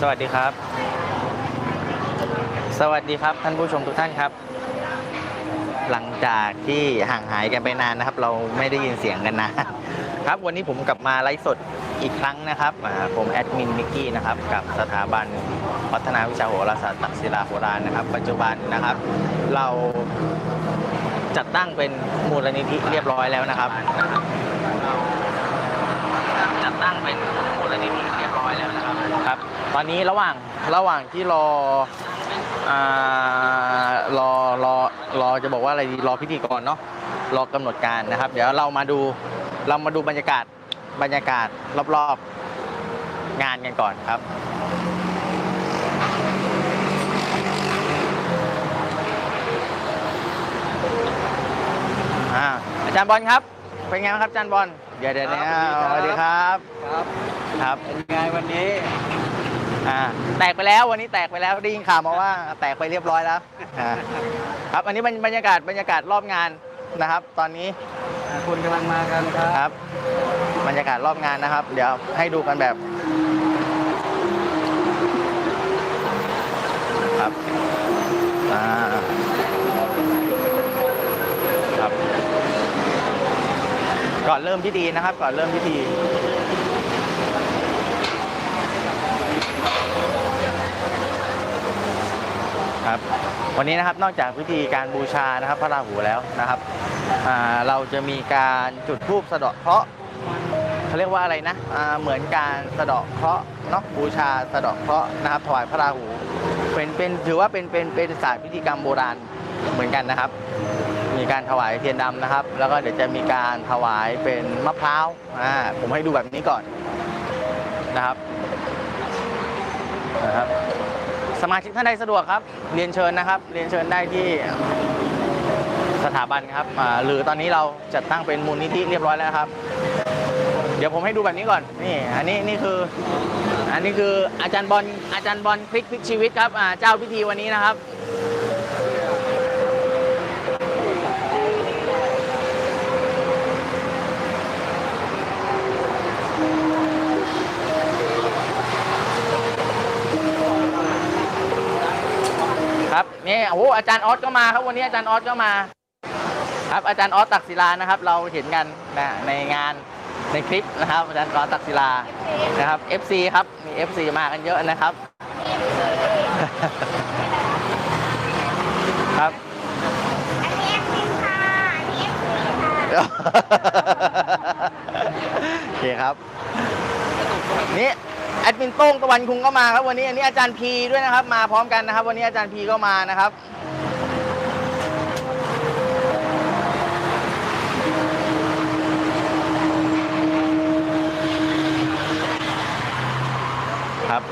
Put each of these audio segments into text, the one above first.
สวัสดีครับ สวัสดีครับท่านผู้ชมทุกท่านครับ หลังจากที่ห่างหายกันไปนานนะครับ เราไม่ได้ยินเสียงกันนะ ครับวันนี้ผมกลับมาไลฟ์สดอีกครั้งนะครับผมแอดมินมิกกี้นะครับกับสถาบันพัฒนาวิชาโหราศาสตร์ตักศิลาโบราณนะครับ ปัจจุบันนะครับ เราจัดตั้งเป็นมูลนิธิเรียบร้อยแล้วนะครับจัดตั้งเป็นมูลนิธิเรียบร้ อยแล้วนะครับครับ ตอนนี้ระหว่างระหว่างที่รออ่ารอรอรอจะบอกว่าอะไรดีรอพิธีกรเนาะรอกำหนดการนะครับ เดี๋ยวเรามาดูเรามาดูบรรยากาศบรรยากาศรอบๆงานกันก่อนครับอ่าอาจารย์บอลครับ เป็นไงบ้างครับอาจารย์บอลเดี๋ยวเดี๋ยวเดี๋ยวครับสสวัวัสสดีดีคครัรับครับครับเป็นไงวันนี้อ่าแตกไปแล้ววันนี้แตกไปแล้วได้ยินข่าวมาว่าแตกไปเรียบร้อยแล้วอ่าครับอันนี้บรรบรรยากาศบรรยากาศรอบงานนะครับ ตอนนี้คุณกำลังมากันครับครับ บรรยากาศรอบงานนะครับ เดี๋ยวให้ดูกันแบบครับอ่า อนเริ่มพิธีนะครับ ก่อนเริ่มพิธีครับวันนี้นะครับนอกจากพิธีการบูชานะครับพระราหูแล้วนะครับเราจะมีการจุดธูปสะเดาะเคราะห์เขาเรียกว่าอะไรนะเหมือนการสะเดาะเคราะห์เนาะบูชาสะเดาะเคราะห์นะครับถวายพระราหูเป็นเป็นถือว่าเป็นเป็นเป็นศาสตร์พิธีกรรมโบราณเหมือนกันนะครับ การถวายเทียนดำนะครับ แล้วก็เดี๋ยวจะมีการถวายเป็นมะพร้าวอ่าผมให้ดูแบบนี้ก่อนนะครับนะครับ สมาชิกท่านใดสะดวกครับ เรียนเชิญนะครับ เรียนเชิญได้ที่สถาบันครับหรือตอนนี้เราจัดตั้งเป็นมูลนิธิเรียบร้อยแล้วครับ เดี๋ยวผมให้ดูแบบนี้ก่อนนี่อันนี้นี่คือ อันนี้คืออาจารย์บอลอาจารย์บอลพลิกพลิกชีวิตครับเจ้าพิธีวันนี้นะครับ ครับนี่โอ้โหอาจารย์ออสก็มาครับวันนี้อาจารย์ออสก็มา ครับอาจารย์ออสตักศิลานะครับ เราเห็นกันนะในงานในคลิปนะครับ อาจารย์ออสตักศิลานะครับ FC ครับมี FC มากันเยอะนะครับ ครับอันนี้แอดมินค่ะอันนี้แอดมินค่ะโอเคครับนี่ แอดมินโต้งตะวันคุงก็มาครับวันนี้อันนี้อาจารย์พีด้วยนะครับ มาพร้อมกันนะครับ วันนี้อาจารย์พีก็มานะครับครับ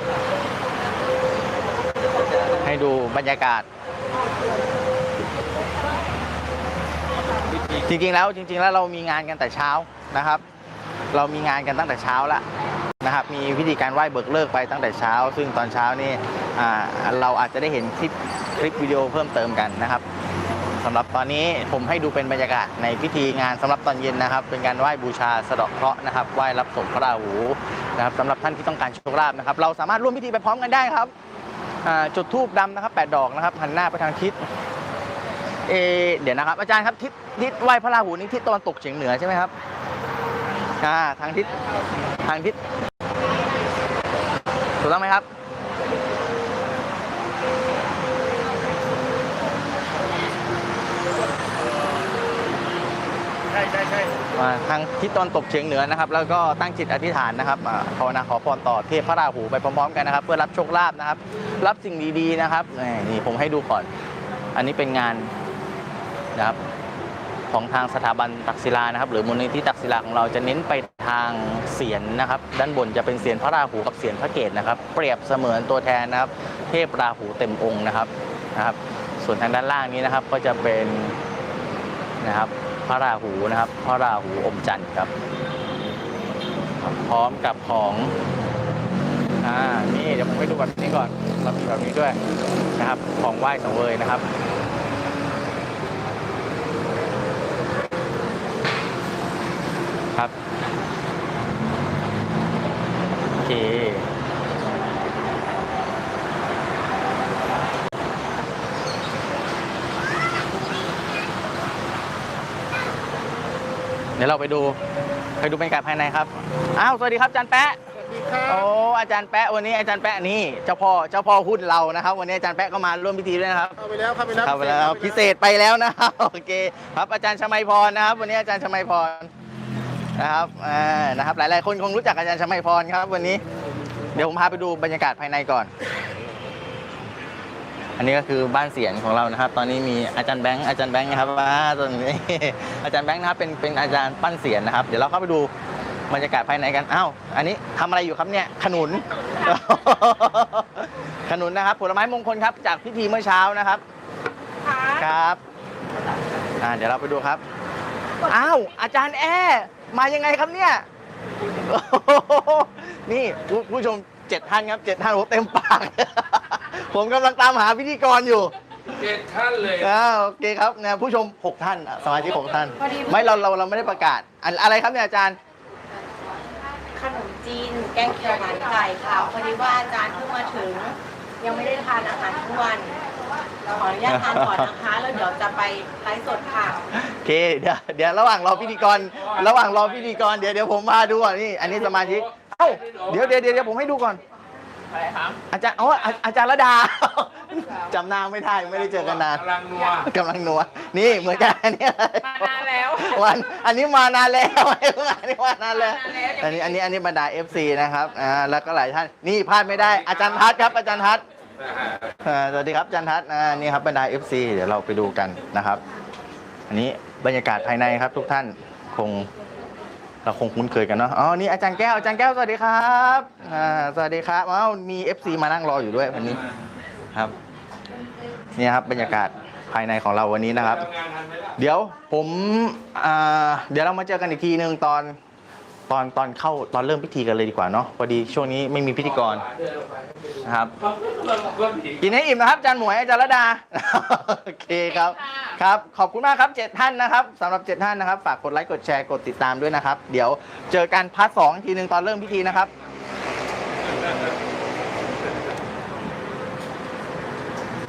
ให้ดูบรรยากาศ จริงๆแล้วจริง ๆ แล้วเรามีงานกันแต่เช้านะครับ เรามีงานกันตั้งแต่เช้าแล้ว นะครับมีพิธีการไหว้เบิกเลิกไปตั้งแต่เช้า ซึ่งตอนเช้านี่เราอาจจะได้เห็นคลิปคลิปวิดีโอเพิ่มเติมกันนะครับสำหรับตอนนี้ผมให้ดูเป็นบรรยากาศในพิธีงานสำหรับตอนเย็นนะครับ เป็นการไหว้บูชาสะเดาะเคราะห์นะครับไหว้รับส่งพระราหูนะครับสำหรับท่านที่ต้องการโชคลาภนะครับ เราสามารถร่วมพิธีไปพร้อมกันได้ครับจุดธูปดำนะครับแปดดอกนะครับหันหน้าไปทางทิศเอเดี๋ยวนะครับ อาจารย์ครับทิศทิศไหว้พระราหูนี่ทิศตะวันตกเฉียงเหนือใช่ไหมครับอ่าทางทิศทางทิศ ถูกต้องไหมครับ ใช่ใช่ใช่อ่าทางทิศตะวันตกเฉียงเหนือนะครับ แล้วก็ตั้งจิตอธิษฐานนะครับอ่าภาวนาขอพรต่อเทพพระราหูไปพร้อมๆกันนะครับ เพื่อรับโชคลาภนะครับ รับสิ่งดีๆนะครับนี่นี่ผมให้ดูก่อน อันนี้เป็นงานนะครับ ของทางสถาบันตักศิลานะครับ หรือมูลนิธิตักศิลาของเราจะเน้นไป ทางเสียนนะครับ ด้านบนจะเป็นเสียนพระราหูกับเสียนพระเกศนะครับ เปรียบเสมือนตัวแทนนะครับ เทพราหูเต็มองค์นะครับนะครับ ส่วนทางด้านล่างนี้นะครับก็จะเป็นนะครับพระราหูนะครับ พระราหูอมจันทร์ครับ พร้อมกับของอ่านี่เดี๋ยวผมให้ดูแบบนี้ก่อนเรามีแบบนี้ด้วยนะครับ ของไหว้สังเวยนะครับครับ เค เดี๋ยวเราไปดู ไปดูบรรยากาศภายในครับ อ้าว สวัสดีครับอาจารย์แปะ สวัสดีครับโอ้อาจารย์แปะ วันนี้อาจารย์แปะนี่ เจ้าพ่อ เจ้าพ่อหุ้นเรานะครับ วันนี้อาจารย์แปะก็มาร่วมพิธีด้วยนะครับ เข้าไปแล้วเข้าไปแล้วพิเศษไปแล้วนะครับโอเค ครับอาจารย์ชมายพรนะครับ วันนี้อาจารย์ชมายพร นะครับอ่านะครับ หลายๆ คนคงรู้จักอาจารย์ชมัยพรครับ วันนี้ เดี๋ยวผมพาไปดูบรรยากาศภายในก่อน อันนี้ก็คือบ้านเสียงของเรานะครับ ตอนนี้มีอาจารย์แบงค์อาจารย์แบงค์นะครับว่าตอนนี้ อาจารย์แบงค์นะครับเป็นเป็นอาจารย์ปั้นเสียนนะครับ เดี๋ยวเราเข้าไปดูบรรยากาศภายในกันอ้าวอันนี้ทำอะไรอยู่ครับเนี่ยขนุน ขนุนนะครับ ผลไม้มงคลครับ จากพิธีเมื่อเช้านะครับค่ะครับ อ่า เดี๋ยวเราไปดูครับ อ้าวอาจารย์แอมายังไงครับเนี่ยโอ้โหนี่ผู้ผู้ชมเจ็ดท่านครับเจ็ดท่านโอ้โหเต็มปาก ผมกำลังตามหาพิธีกรอยู่เจ็ดท่านเลยอ่าโอเคครับนะผู้ชมหกท่านอะสมาชิกหกท่านไม่เราเราเราไม่ได้ประกาศอันอะไรครับเนี่ยอาจารย์ ขนมจีน แกงเขียวหวานไก่ค่ะพอดีว่าอาจารย์เพิ่งมาถึง ยังไม่ได้ทานอาหารทุกวันขออนุญาตทานก่อนนะคะ แล้วเดี๋ยวจะไปไลฟ์สดค่ะโอ เคเดี๋ยวเดี๋ยวระหว่างรอพิธีกร ระหว่างรอพิธีกรเดี๋ยวเดี๋ยวผมมาดูก่อนนี่อันนี้สมาชิกเอ้าเดี๋ยวเดี๋ยวเดี๋ยวเดี๋ยวผมให้ดูก่อนอะไรครับอาจารย์อ๋ออาอาจารย์ระดาจำหน้าไม่ได้ไม่ได้เจอกันนานกำลังนัวกำลังนัวนี่เหมือนกันอันนี้มานานแล้ววันอันนี้มานานแล้วอันนี้มานานแล้วมานานแล้วอันนี้อันนี้อันนี้บรรดา FC นะครับอ่าแล้วก็หลายท่านนี่พลาดไม่ได้อาจารย์ทัศน์ครับอาจารย์ทัศน์อ่าสวัสดีครับอาจารย์ทัศน์อ่านี่ครับบรรดา FC เดี๋ยวเราไปดูกันนะครับ อันนี้บรรยากาศภายในครับ ทุกท่านคงเราคงคุ้นเคยกันเนาะอ๋อนี่อาจารย์แก้วอาจารย์แก้วสวัสดีครับอ่าสวัสดีครับอ้าวมี FC มานั่งรออยู่ด้วยวันนี้ครับเนี่ยครับบรรยากาศภายในของเราวันนี้นะครับ เดี๋ยวผมอ่าเดี๋ยวเรามาเจอกันอีกทีหนึ่งตอน ตอนตอนเข้าตอนเริ่มพิธีกันเลยดีกว่าเนาะพอดีช่วงนี้ไม่มีพิธีกรนะครับกินให้อิ่มนะครับอาจารย์หมวยอาจารย์ระดาโอเคครับครับ ขอบคุณมากครับเจ็ดท่านนะครับสำหรับเจ็ดท่านนะครับ ฝากกดไลค์กดแชร์กดติดตามด้วยนะครับ เดี๋ยวเจอกันพาร์ทสองอีกทีหนึ่งตอนเริ่มพิธีนะครับ